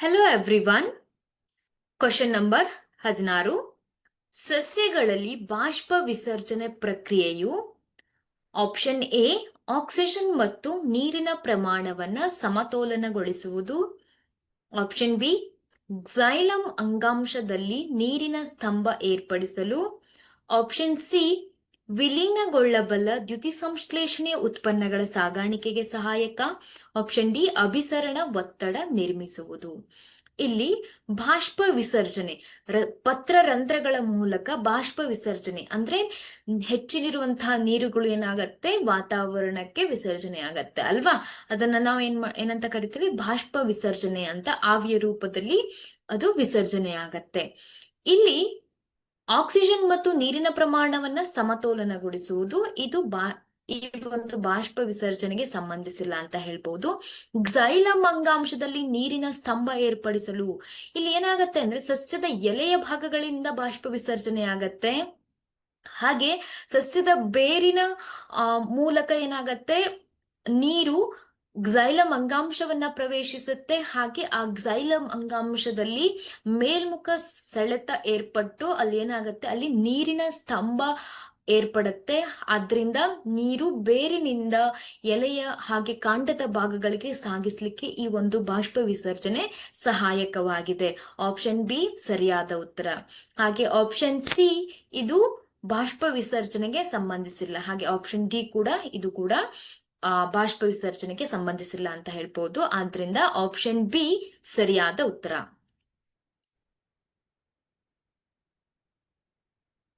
Hello everyone question number ಹದಿನಾರು. ಸಸ್ಯಗಳಲ್ಲಿ ಬಾಷ್ಪ ವಿಸರ್ಜನೆ ಪ್ರಕ್ರಿಯೆಯು ಆಪ್ಷನ್ ಎ ಆಕ್ಸಿಜನ್ ಮತ್ತು ನೀರಿನ ಪ್ರಮಾಣವನ್ನು ಸಮತೋಲನಗೊಳಿಸುವುದು. ಆಪ್ಷನ್ ಬಿ ಝೈಲಮ್ ಅಂಗಾಂಶದಲ್ಲಿ ನೀರಿನ ಸ್ತಂಭ ಏರ್ಪಡಿಸಲು. ಆಪ್ಷನ್ ಸಿ ವಿಲೀನಗೊಳ್ಳಬಲ್ಲ ದ್ಯುತಿಸಂಶ್ಲೇಷಣೆಯ ಉತ್ಪನ್ನಗಳ ಸಾಗಾಣಿಕೆಗೆ ಸಹಾಯಕ ಆಪ್ಷನ್ ಡಿ, ಅಭಿಸರಣ ಒತ್ತಡ ನಿರ್ಮಿಸುವುದು. ಇಲ್ಲಿ ಬಾಷ್ಪ ವಿಸರ್ಜನೆ, ರ- ಪತ್ರರಂಧ್ರಗಳ ಮೂಲಕ ಬಾಷ್ಪ ವಿಸರ್ಜನೆ, ಅಂದ್ರೆ ಹೆಚ್ಚಿನಿರುವಂತಹ ನೀರುಗಳು ಏನಾಗತ್ತೆ? ವಾತಾವರಣಕ್ಕೆ ವಿಸರ್ಜನೆ ಆಗತ್ತೆ, ಅಲ್ವಾ? ಅದನ್ನ ನಾವು ಏನ್ ಏನಂತ ಕರಿತೀವಿ? ಬಾಷ್ಪ ವಿಸರ್ಜನೆ ಅಂತ ಆವಿಯ ರೂಪದಲ್ಲಿ ಅದು ವಿಸರ್ಜನೆ ಆಗತ್ತೆ. ಇಲ್ಲಿ ಆಕ್ಸಿಜನ್ ಮತ್ತು ನೀರಿನ ಪ್ರಮಾಣವನ್ನ ಸಮತೋಲನಗೊಳಿಸುವುದು, ಇದು ಬಾ ಈ ಒಂದು ಬಾಷ್ಪ ವಿಸರ್ಜನೆಗೆ ಸಂಬಂಧಿಸಿಲ್ಲ ಅಂತ ಹೇಳ್ಬಹುದು ಝೈಲಮ್ ಅಂಗಾಂಶದಲ್ಲಿ ನೀರಿನ ಸ್ತಂಭ ಏರ್ಪಡಿಸಲು ಇಲ್ಲಿ ಏನಾಗತ್ತೆ ಅಂದ್ರೆ ಸಸ್ಯದ ಎಲೆಯ ಭಾಗಗಳಿಂದ ಬಾಷ್ಪ ವಿಸರ್ಜನೆ ಆಗತ್ತೆ. ಹಾಗೆ ಸಸ್ಯದ ಬೇರಿನ ಮೂಲಕ ಏನಾಗತ್ತೆ, ನೀರು ಝೈಲಮ್ ಅಂಗಾಂಶವನ್ನ ಪ್ರವೇಶಿಸುತ್ತೆ. ಹಾಗೆ ಆ ಝೈಲಮ್ ಅಂಗಾಂಶದಲ್ಲಿ ಮೇಲ್ಮುಖ ಸೆಳೆತ ಏರ್ಪಟ್ಟು ಅಲ್ಲಿ ಏನಾಗುತ್ತೆ? ಅಲ್ಲಿ ನೀರಿನ ಸ್ತಂಭ ಏರ್ಪಡುತ್ತೆ. ಆದ್ರಿಂದ ನೀರು ಬೇರಿನಿಂದ ಎಲೆಯ ಹಾಗೆ ಕಾಂಡದ ಭಾಗಗಳಿಗೆ ಸಾಗಿಸ್ಲಿಕ್ಕೆ ಈ ಒಂದು ಬಾಷ್ಪ ವಿಸರ್ಜನೆ ಸಹಾಯಕವಾಗಿದೆ. ಆಪ್ಷನ್ ಬಿ ಸರಿಯಾದ ಉತ್ತರ. ಹಾಗೆ ಆಪ್ಷನ್ ಸಿ ಇದು ಬಾಷ್ಪ ವಿಸರ್ಜನೆಗೆ ಸಂಬಂಧಿಸಿಲ್ಲ. ಹಾಗೆ ಆಪ್ಷನ್ ಡಿ ಕೂಡ, ಇದು ಕೂಡ ಬಾಷ್ಪ ವಿಸರ್ಜನೆಗೆ ಸಂಬಂಧಿಸಿಲ್ಲ ಅಂತ ಹೇಳ್ಬೋದು. ಆದ್ರಿಂದ ಆಪ್ಷನ್ ಬಿ ಸರಿಯಾದ ಉತ್ತರ.